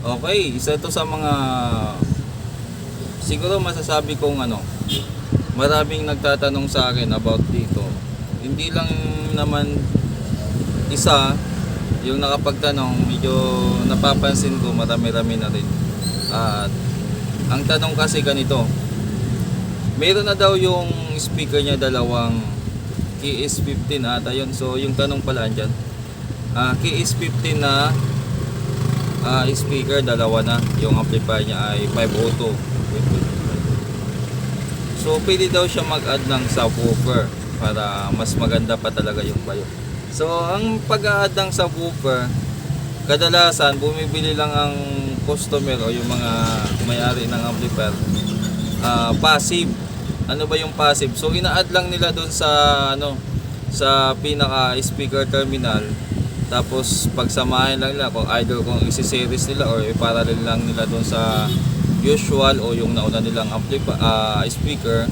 Okay, isa to sa mga siguro masasabi kong ano, maraming nagtatanong sa akin about dito. Hindi lang naman isa yung nakapagtanong, medyo napapansin ko marami-rami na rin. At ang tanong kasi ganito, meron na daw yung speaker niya dalawang KS15 ata yun. So yung tanong pala andyan, ah KS15 na ah, speaker, dalawa na. Yung amplifier niya ay 502. Wait, wait, wait. So, pwede daw siya mag-add ng subwoofer para mas maganda pa talaga yung bayo. So, ang pag-add ng subwoofer, kadalasan bumibili lang ang customer o yung mga may-ari ng amplifier ah, passive. Ano ba yung passive? So, ina-add lang nila doon sa ano sa pinaka speaker terminal tapos pagsamahin lang nila kung either kung isi-series nila or i-parallel lang nila doon sa usual o yung nauna nilang amplifier speaker.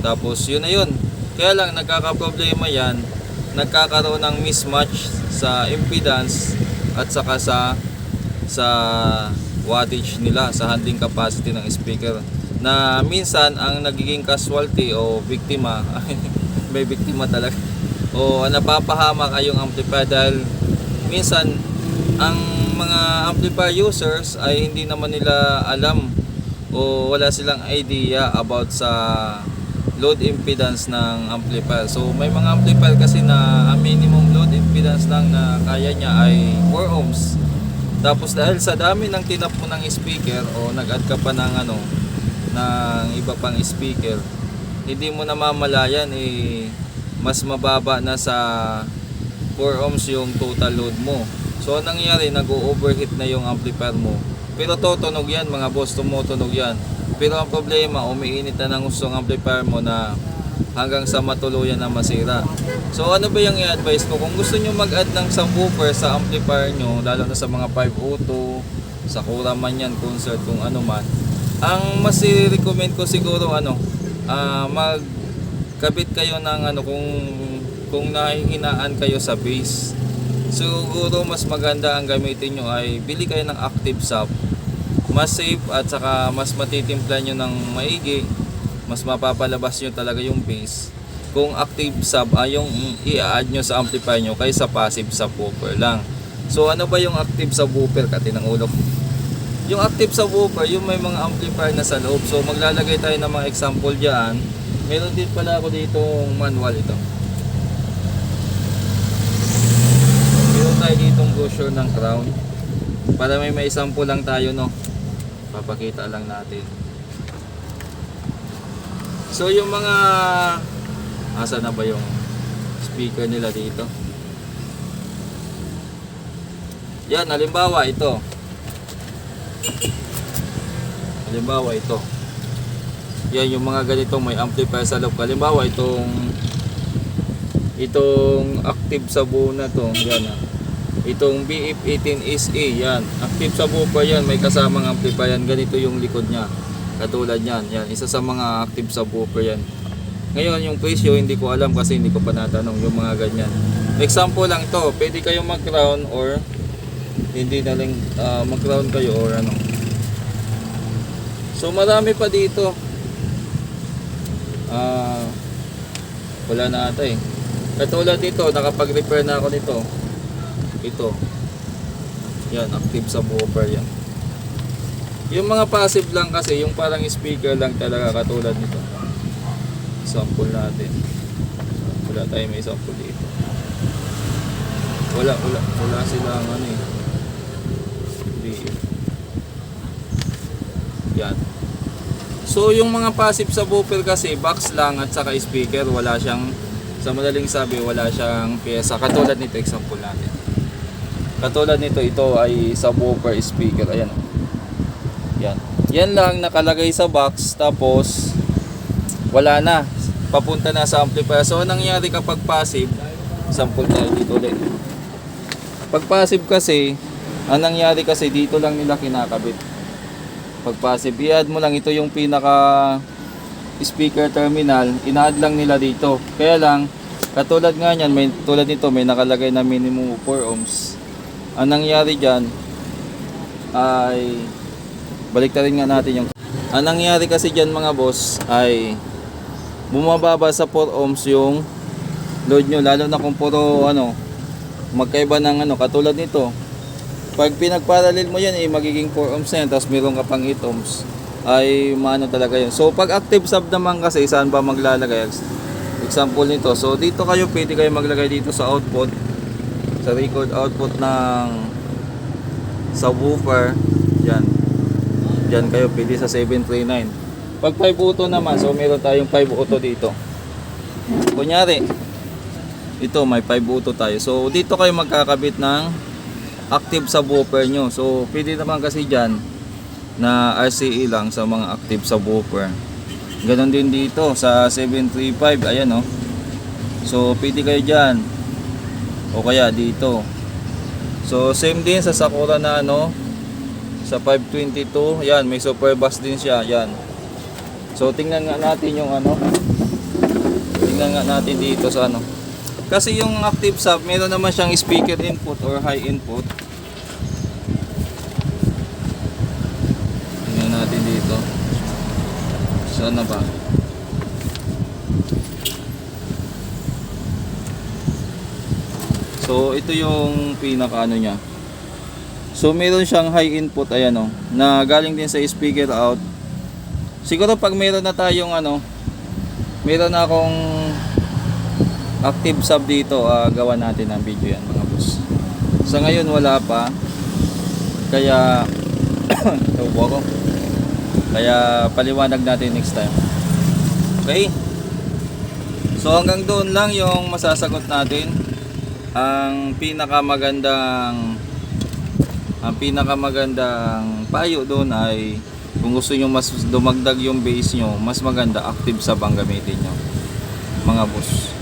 Tapos yun na yun. Kaya lang nagkaka-problema yan, nagkakaroon ng mismatch sa impedance at saka sa sa wattage nila sa handling capacity ng speaker na minsan ang nagiging casualty o biktima may biktima talaga o napapahamak ay yung amplifier dahil minsan ang mga amplifier users ay hindi naman nila alam o wala silang idea about sa load impedance ng amplifier. So may mga amplifier kasi na ang minimum load impedance lang na kaya niya ay 4 ohms. Tapos dahil sa dami ng tinap mo ng speaker o nag-add ka pa ng ano ng iba pang speaker, hindi mo namamalayan eh mas mababa na sa 4 ohms yung total load mo. So nangyari, nag-overheat na yung amplifier mo. Pero tutunog yan mga boss, tumutunog yan. Pero ang problema, umiinit na ng gusto ang amplifier mo na hanggang sa matuluyan na masira. So ano ba yung i-advise ko? Kung gusto nyo mag-add ng subwoofer sa amplifier nyo, lalo na sa mga 502, sa Kura man yan, concert, kung ano man, ang mas i-recommend ko siguro ano, ah, mag kabit kayo ng ano kung kung nahihinaan kayo sa base. Siguro mas maganda ang gamitin nyo ay bili kayo ng active sub. Mas safe at saka mas matitimpla nyo ng maigi. Mas mapapalabas nyo talaga yung base. Kung active sub ay yung i-add nyo sa amplifier nyo kaysa passive subwoofer lang. So ano ba yung active subwoofer? Kati ng ulo. Yung active subwoofer, yung may mga amplifier na sa loob. So maglalagay tayo ng mga example dyan. Meron din pala ako dito manual ito. Meron tayo brochure ng crown. Para may may sample lang tayo no. Papakita lang natin. So yung mga asa na ba yung speaker nila dito? Yan, halimbawa ito. Halimbawa ito. Yan yung mga ganitong may amplifier sa loob. Halimbawa itong itong active sa buo na to. Yan ah. Itong BF18 SE yan. Active sa pa yan. May kasamang amplifier yan. Ganito yung likod niya. Katulad yan. Yan. Isa sa mga active sa pa yan. Ngayon yung presyo hindi ko alam kasi hindi ko pa natanong yung mga ganyan. Example lang to. Pwede kayong mag-crown or hindi na lang ah, mag-crown kayo or ano. So marami pa dito. Ah wala na ata eh. Katulad dito, nakapag-repair na ako nito. Ito. Yan, active subwoofer yan. Yung mga passive lang kasi, yung parang speaker lang talaga katulad nito. Sample natin. Wala tayo may sample dito. Wala, wala, wala silang ano eh. Hindi. Yan. So yung mga passive subwoofer kasi box lang at saka speaker wala siyang sa madaling sabi wala siyang pyesa katulad nito example natin. Katulad nito ito ay subwoofer speaker ayan. Yan. Yan lang nakalagay sa box tapos wala na papunta na sa amplifier. So anong nangyari kapag passive? Sample tayo dito ulit. Pag passive kasi ang nangyari kasi dito lang nila kinakabit pag passive i-add mo lang ito yung pinaka speaker terminal ina-add lang nila dito kaya lang katulad nga niyan may tulad nito may nakalagay na minimum 4 ohms ang nangyari diyan ay balik rin nga natin yung ang nangyari kasi dyan mga boss ay bumababa sa 4 ohms yung load nyo lalo na kung puro ano magkaiba ng ano katulad nito. Pag pinagparallel mo yan eh magiging 4 ohms na yan tapos meron ka pang 8 ohms. Ay maano talaga yun. So pag active sub naman kasi saan ba maglalagay? Example nito. So dito kayo pwede kayo maglagay dito sa output sa record output ng subwoofer yan Diyan kayo pwede sa 739. Pag 5 auto naman, so meron tayong 5 auto dito. Kunyari, ito may 5 auto tayo. So dito kayo magkakabit ng active subwoofer nyo. So pwede naman kasi dyan na RCE lang sa mga active subwoofer. Ganon din dito sa 735. Ayan oh. So pwede kayo dyan. O kaya dito. So same din sa Sakura na ano, sa 522 yan may super bus din siya. Yan. So tingnan nga natin yung ano. Tingnan nga natin dito sa ano. Kasi yung active sub meron naman siyang speaker input or high input. Tingnan natin dito. Saan na ba so ito yung pinaka ano niya So meron siyang high input ayan oh, na galing din sa speaker out. Siguro pag meron na tayong ano, meron na akong active sub dito, ah, gawa natin ang video yan mga boss. Sa ngayon wala pa. Kaya tawbo ako. Kaya paliwanag natin next time. Okay? So hanggang doon lang yung masasagot natin. Ang pinakamagandang ang pinakamagandang payo doon ay kung gusto nyo mas dumagdag yung base nyo, mas maganda active sub ang gamitin nyo. Mga boss.